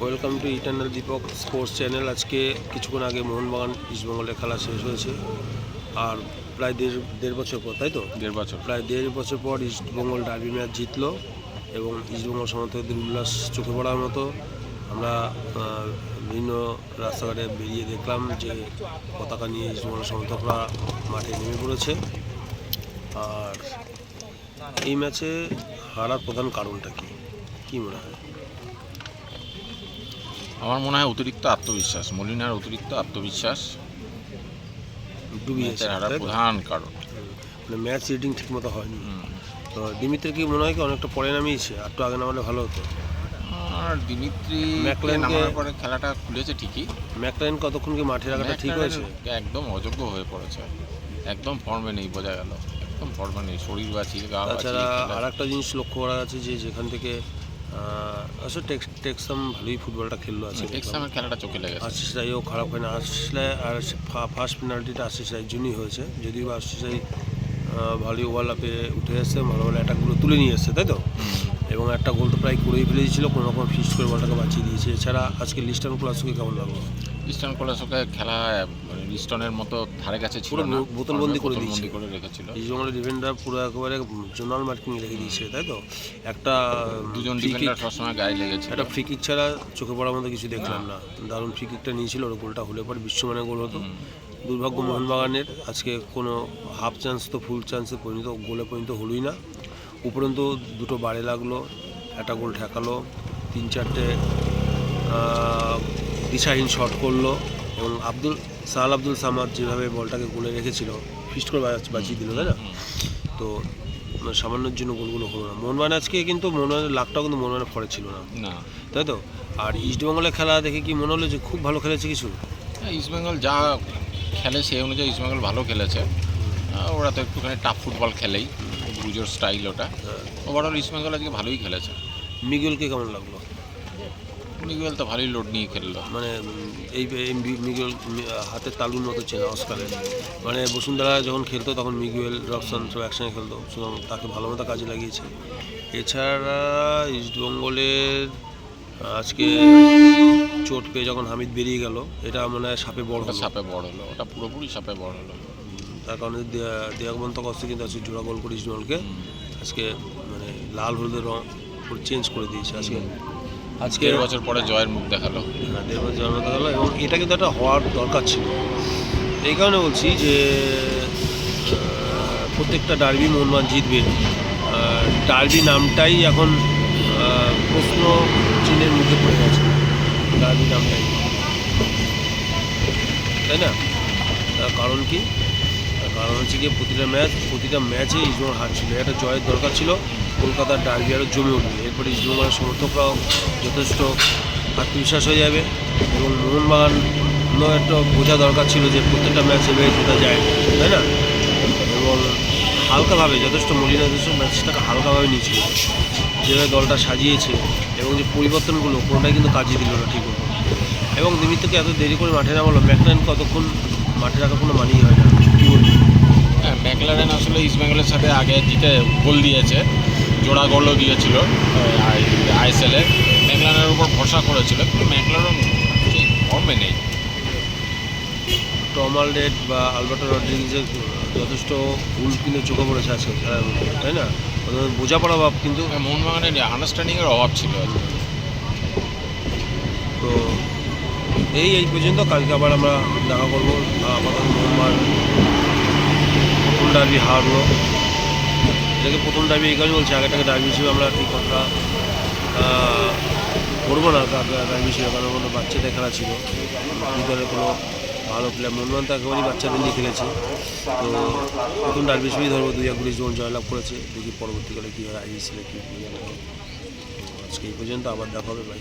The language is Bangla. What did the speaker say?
Welcome to eternal Deepak sports channel. আজকে কিছুক্ষণ আগে মোহনবাগান ইস্টবেঙ্গলের খেলা শেষ হয়েছে। আর প্রায় দেড় দেড় বছর পর তাই তো? দেড় বছর। প্রায় দেড় বছর পর ইস্টবেঙ্গল ডার্বি ম্যাচ জিতলো এবং ইস্টবেঙ্গল সমর্থকদের উল্লাস চোখে পড়ার মতো। আমরা বিভিন্ন রাস্তাঘাটে বেরিয়ে দেখলাম যে পতাকা নিয়ে ইস্টবেঙ্গল সমর্থকরা মাঠে নেমে পড়েছে। আর এই ম্যাচে হারার প্রধান কারণটা কি? কী মনে হয়? আমার মনে হয় অতিরিক্ত আত্মবিশ্বাস মলিনার অতিরিক্ত আত্মবিশ্বাস ডুবিয়েছে হারার প্রধান কারণ। মানে ম্যাচ রিডিং ঠিকমতো হয়নি। তো দিমিত্রের কি মনে হয় কি অনেকটা পরে নামিয়েছে? আর একটু আগে নামালে ভালো হতো। আর দিমিত্রি নামার পরে খেলাটা খুলেছে ঠিকই। ম্যাকলাইন কতক্ষণ কি মাঠে রাখাটা ঠিক হয়েছে? একদম অযোগ্য হয়ে পড়েছে। একদম ফর্মে নেই বোঝা গেল। একদম ফর্মে নেই। শরীর বাঁচিয়ে গা তাছাড়া আর একটা জিনিস লক্ষ্য করা যাচ্ছে যে যেখান থেকে আসলে টেক্স টেক্সাম ভালোই ফুটবলটা খেললো আছে টেক্সামের খেলাটা চোখে লেগেছে। আশিস রাইও খারাপ হয় না। আসলে আর ফার্স্ট পেনাল্টিটা আশিস রায়ের জন্যই হয়েছে। যদিও আশিস আহ, ভালোই ওভারলাপে উঠে এসছে ভালো ভালো অ্যাটাকগুলো তুলে নিয়ে এসছে তাই তো? এবং একটা গোল তো প্রায় করেই ফেলে দিয়েছিল কোনো রকম ফিস্ট করে বলটাকে বাঁচিয়ে দিয়েছে। এছাড়া আজকে লিস্টার্ন ক্লাসকে কেমন লাগল? ইস্টার্ন কলেজকে খেলা মানে ইস্টনের মতো ধারে কাছে ছিল পুরো বোতলবন্দি করে দিয়েছে। করে রেখেছিল। ইস্টবেঙ্গলের ডিফেন্ডার পুরো একেবারে জোনাল মার্কিং রেখে দিয়েছে তাই তো? একটা দুজন ডিফেন্ডার সবসময় গায়ে লেগেছে একটা ফ্রি কিক ছাড়া চোখে পড়ার মতো কিছু দেখলাম না। দারুণ ফ্রি কিকটা নিয়েছিল ওর গোলটা হলে পরে বিশ্বমানের গোল হতো। দুর্ভাগ্য মোহনবাগানের আজকে কোনো হাফ চান্স তো ফুল চান্সে পরিণত গোলে পরিণত হলোই না। উপরন্ত দুটো বাড়ে লাগল একটা গোল ঠেকালো তিন চারটে দিশাহীন শট করল এবং আব্দুল সাহাল আব্দুল সামাদ যেভাবে বলটাকে গোলে রেখেছিল ফিস্ট করে বাঁচ- বাঁচিয়ে দিল তাই না? তো মানে সামান্যর জন্য গোলগুলো হলো না। মোহনবাগান আজকে কিন্তু মোহনবাগানের লাখটাও কিন্তু মোহনবাগানের ফরে ছিল না। তাই তো? আর ইস্টবেঙ্গলের খেলা দেখে কি মনে হলো যে খুব ভালো খেলেছে কিছু? ইস্টবেঙ্গল যা খেলে সেই অনুযায়ী ইস্টবেঙ্গল ভালো খেলেছে। ওরা তো একটুখানি টাফ ফুটবল খেলেই ব্রুজোর স্টাইল ওটা। ওভারঅল ইস্টবেঙ্গল আজকে ভালোই খেলেছে। মিগুয়েলকে কেমন লাগল? মিগুয়েল তো ভালোই লোড নিয়ে খেললো। মানে এই এই মিগুয়েল হাতের তালুর মতো চেনা অস্কারের। মানে বসুন্ধরা যখন খেলতো তখন মিগুয়েল রকসন সব একসঙ্গে খেলতো। সুতরাং তাকে ভালো মতো কাজে লাগিয়েছে। এছাড়া ইস্টবেঙ্গলের আজকে চোট পেয়ে যখন হামিদ বেরিয়ে গেল এটা মনে হয় সাপে বড় সাপে বড় হলো ওটা পুরোপুরি সাপে বড় হলো। তার কারণে দেয়াগমন্ত কস্তে কিন্তু আজকে জোড়া গোল করে ইস্টবেঙ্গলকে আজকে মানে লাল হলুদের রং চেঞ্জ করে দিয়েছে। আজকে আজকে? দেড় বছর পরে জয়ের মুখ দেখাল। হ্যাঁ, দেড় বছর জন্ম গেল এবং এটা কিন্তু একটা হওয়ার দরকার ছিল। এই কারণে বলছি যে প্রত্যেকটা ডার্বি মোহনবাগান জিতবে। ডার্বি নামটাই এখন প্রশ্ন চিহ্নের মুখে পড়ে গেছে। ডার্বি নামটাই। তাই না? তার কারণ কি? কারণ হচ্ছে গিয়ে প্রতিটা ম্যাচ, প্রতিটা ম্যাচে ইস্টবেঙ্গল হারছিল। একটা জয়ের দরকার ছিল, কলকাতার ডার্বি আরও জমে উঠবে এরপরে ইস্টবেঙ্গলের সমর্থকরাও যথেষ্ট আত্মবিশ্বাস হয়ে যাবে এবং মোহনবাগানও একটা বোঝা দরকার ছিল যে প্রত্যেকটা ম্যাচ এভাবে জেতা যায়, তাই না? এবং হালকাভাবে, যথেষ্ট মলিনা যথেষ্ট ম্যাচটাকে হালকাভাবে নিয়েছিল। যেভাবে দলটা সাজিয়েছে এবং যে পরিবর্তনগুলো, কোনোটাই কিন্তু কাজে দিল না ঠিক এবং নিমিত্তকে এত দেরি করে মাঠে নামালো ম্যাকলাইন কতক্ষণ মাঠে রাখা কোনো মানেই হয় না। ম্যাকলারেন আসলে ইস্টবেঙ্গলের সাথে আগে জিতে গোল দিয়েছে জোড়া গোলও দিয়েছিল আইএসএলে ম্যাকলারের উপর ভরসা করেছিল কিন্তু ম্যাকলারন সেই ফর্মে নেই। টমাল রেড বা আলবার্টো রড্রিগেজের যথেষ্ট ভুল কিন্তু চোখে পড়েছে আজকে খেলার তাই না? বোঝাপড়া ভাব কিন্তু মোহনবাগানের আন্ডারস্ট্যান্ডিংয়ের অভাব ছিল তো এই এই পর্যন্ত কালকে আবার আমরা দেখা করব আপাতত মোহনবাগান ডার্বি হারলো। এটাকে প্রথম ডার্বি এই কারণে বলছি আগেটাকে ডার্বি হিসেবে আমরা ঠিক কথা করব না ডার্বি হিসেবে, কারণ কোনো বাচ্চাদের খেলা ছিল। দলের কোনো ভালো প্লেয়ার মোহনবাগান তো একেবারেই বাচ্চাদের নিয়ে খেলেছে। তো প্রথম ডার্বি হিসেবেই ধরবো, দুই এক জোন জয়লাভ করেছে। দেখি পরবর্তীকালে কী হয়, আইএসএলে কী। আজকে এই পর্যন্ত, আবার দেখা হবে ভাই